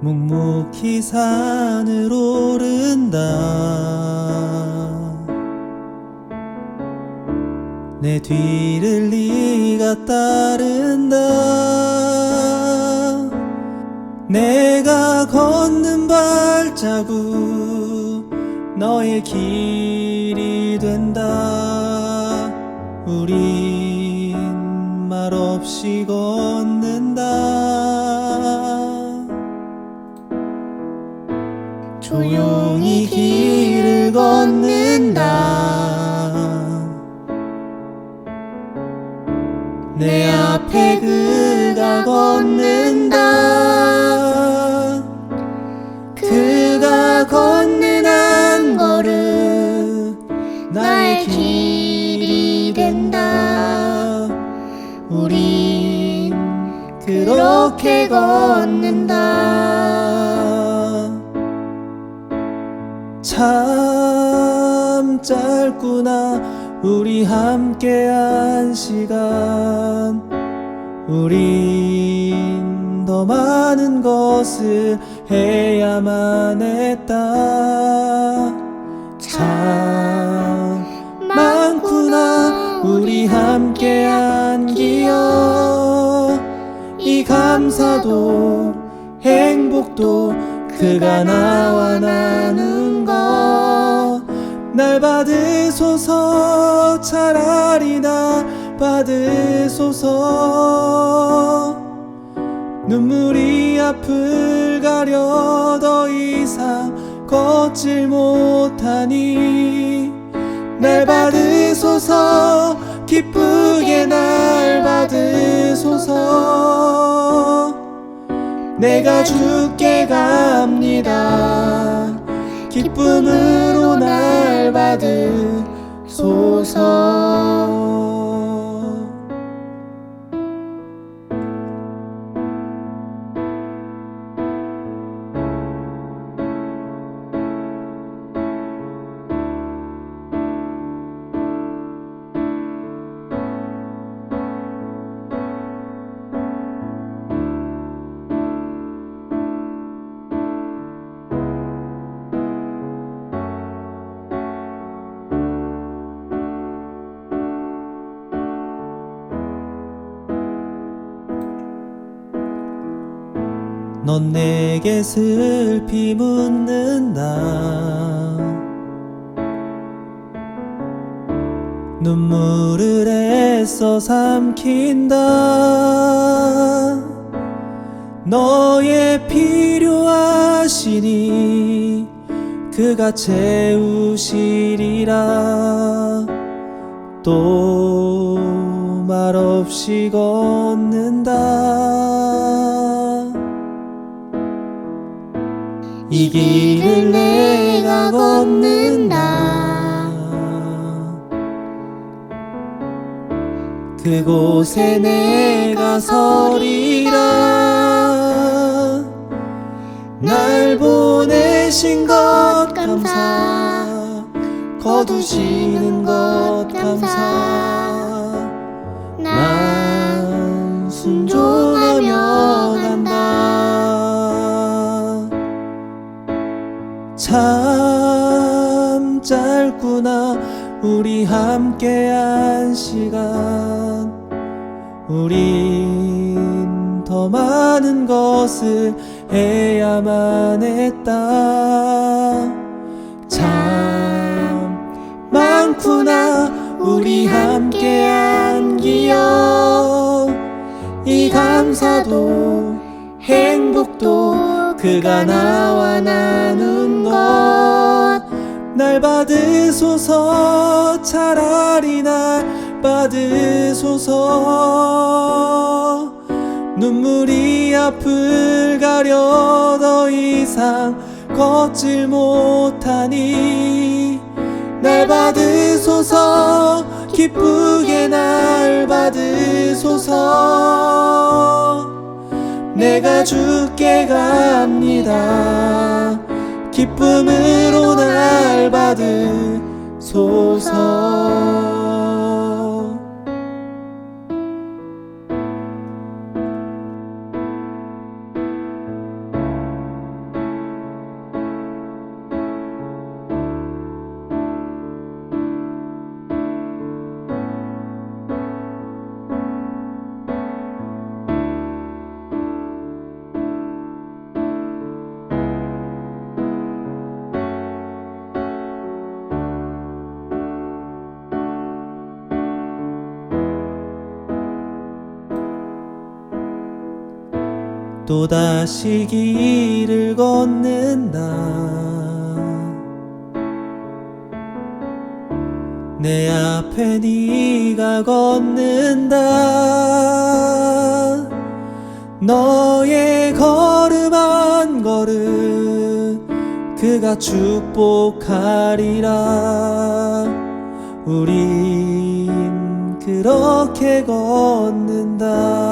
묵묵히 산을 오른다. 내 뒤를 네가 따른다. 내가 걷는 발자국 너의 길이 된다. 우린 말 없이 걷는다 조용히 길을 걷는다. 내 앞에 그가 걷는다. 그가 걷는 한 걸음 나의 길이 된다. 우린 그렇게 걷는다 참 짧구나 우리 함께한 시간. 우린 더 많은 것을 해야만 했다. 참 많구나 우리 함께한 기억. 이 감사도 행복도 그가 나와 것 날 받으소서 차라리 나 받으소서. 눈물이 앞을 가려 더 이상 걷질 못하니. 날 받으소서 기쁘게 날 받으소서. 내가 주께 갑니다 기쁨으로 날 받으소서 넌 내게 슬피 묻는다. 눈물을 애써 삼킨다. 너의 필요하시니 그가 채우시리라. 또 말없이 걷는다 이 길을 내가 걷는다. 그곳에 내가 서리라. 날 보내신 것 감사. 거두시는 것 감사 참 짧구나 우리 함께한 시간. 우린 더 많은 것을 해야만 했다. 참 많구나 우리 함께한 기억. 이 감사도 행복도 그가 나와 나눈 것. 날 받으소서 차라리 날 받으소서. 눈물이 앞을 가려 더 이상 걷질 못하니. 날 받으소서 기쁘게 날 받으소서 내가 주께 갑니다. 기쁨으로 날 받으 또다시 길을 걷는다. 내 앞에 네가 걷는다. 너의 걸음 한 걸음 그가 축복하리라. 우린 그렇게 걷는다